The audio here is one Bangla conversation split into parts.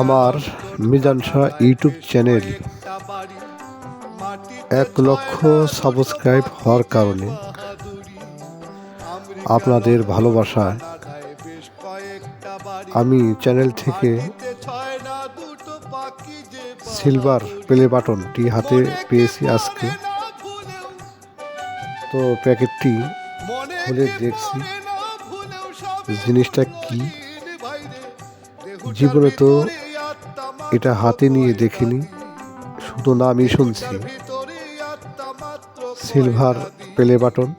আমার মিজান শাহ ইউটিউব চ্যানেল এক লক্ষ সাবস্ক্রাইব হওয়ার কারণে আপনাদের ভালোবাসায় আমি চ্যানেল থেকে সিলভার প্লে বাটনটি হাতে পেয়েছি আজকে। তো প্যাকেটটি খুলে দেখছি জিনিসটা কি। জীবনে তো এটা হাতে নিয়ে দেখিনি, শুধু নামই শুনছি। Silver play button.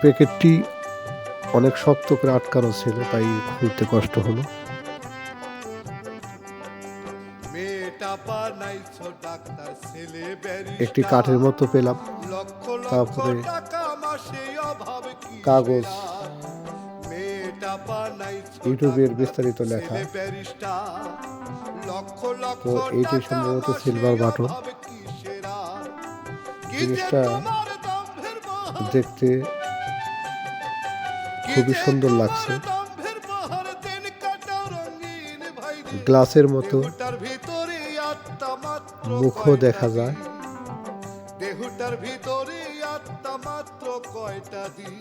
প্যাকেটটি অনেক শক্ত করে আটকানো ছিল, তাই খুলতে কষ্ট হলো। একটি কাঠের মতো পেলাম। তারপরে কাগজ। ইউটিউবের বিস্তারিত লেখা। তো এইটি সম্ভবত সিলভার বাটন জিনিসটা দেখতে খুবই সুন্দর লাগছে। গ্লাসের মতো মুখও দেখা যায়। দেহুটার ভিতরে আত্মা মাত্র কয়টা দিন?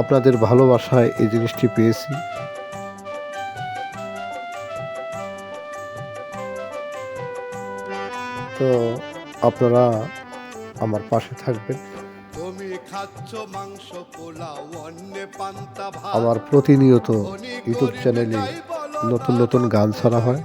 আপনাদের ভালোবাসায় এই জিনিসটি পেয়েছি। তো আপনারা আমার পাশে থাকবেন। আমার প্রতিনিয়ত ইউটিউব চ্যানেলে নতুন নতুন গান ছাড়া হয়।